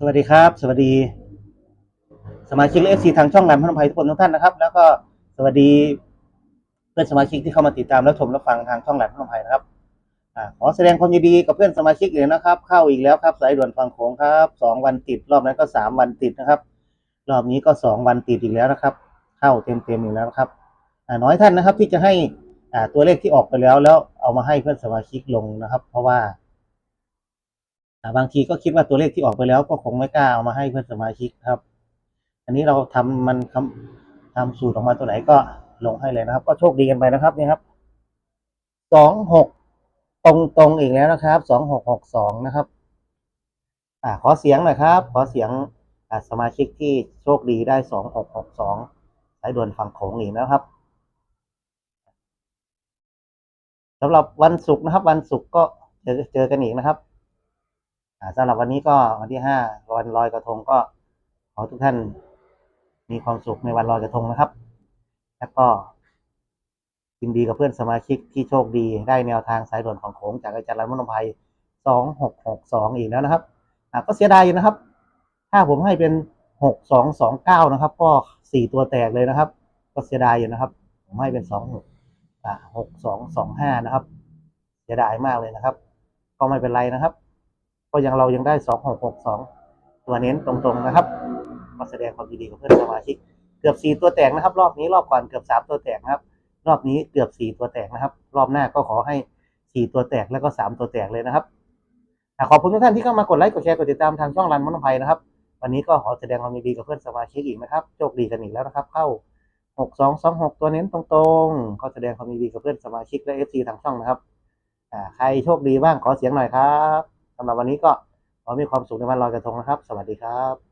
สวัสดีครับ สวัสดี สมาชิกเอฟซีทางช่องงานพนมไพรทุกคนทุกท่านนะครับ แล้วก็สวัสดีเพื่อนสมาชิกที่เข้ามาติดตามและชมและฟังทางช่องแหลมพนมไพรนะครับอขอแสดงความยินดีกับเพื่อนสมาชิกเลยนะครับ เข้าอีกแล้วครับ สายด่วนฟังโขงครับสองวันติด รอบนั้นก็สามวันติดนะครับ รอบนี้ก็สองวันติดอีกแล้วนะครับ เข้าเต็มเต็มๆอีกแล้วนะครับน้อยท่านนะครับที่จะให้ตัวเลขที่ออกไปแล้วแล้วเอามาให้เพื่อนสมาชิกลงนะครับ เพราะว่า บางทีก็คิดว่าตัวเลขที่ออกไปแล้วก็คงไม่กล้าเอามาให้เพื่อนสมาชิกครับ อันนี้เราทำมันทำทำสูตรออกมาตัวไหนก็ลงให้เลยนะครับ ก็โชคดีกันไปนะครับนี่ครับสองหกตรงตรงอีกแล้วนะครับสองหกหกสองนะครับ อ่าขอเสียงหน่อยครับ ขอเสียงอ่าสมาชิกที่โชคดีได้สองหกหกสองสายด่วนฝั่งโขงอีกนะครับสำหรับวันศุกร์นะครับ วันศุกร์ก็เจอเจอกันอีกนะครับ สำหรับวันนี้ก็วันที่ห้าวันลอยกระทงก็ขอทุกท่านมีความสุขในวันลอยกระทงนะครับ แล้วก็ยินดีกับเพื่อนสมาชิกที่โชคดีได้แนวทางสายด่วนของโขงจากอาจารย์รันมนภัยสองหกหกสองอีกแล้วนะครับก็เสียดายอยู่นะครับ ถ้าผมให้เป็นหกสองสองเก้านะครับ ก็สี่ตัวแตกเลยนะครับ ก็เสียดายอยู่นะครับ ผมให้เป็นสองหกหกสองสองห้านะครับ เสียดายมากเลยนะครับ ก็ไม่เป็นไรนะครับ ก็ยังเรายังได้สองหกหกสองตัวเน้นตรงๆนะครับมาแสดงความยินดีกับเพื่อนสมาชิก เกือบสี่ตัวแตกนะครับ รอบนี้รอบก่อนเกือบสามตัวแตกนะครับ รอบนี้เกือบสี่ตัวแตกนะครับ รอบหน้าก็ขอให้สี่ตัวแตกแล้วก็สามตัวแตกเลยนะครับอะขอบคุณทุกท่านที่เข้ามากดไลค์กดแชร์กดติดตามทางช่องรันมโนภัยนะครับ วันนี้ก็ขอแสดงความยินดีกับเพื่อนสมาชิกอีกนะครับโชคดีกันอีกแล้วนะครับ เข้าหกสองสองหกตัวเน้นตรงๆ ก็แสดงความยินดีกับเพื่อนสมาชิกและเอฟซีทางช่องนะครับใครโชคดีบ้างขอเสียงหน่อยครับ สำหรับวันนี้ก็ขอมีความสุขในวันลอยกระทงนะครับ สวัสดีครับ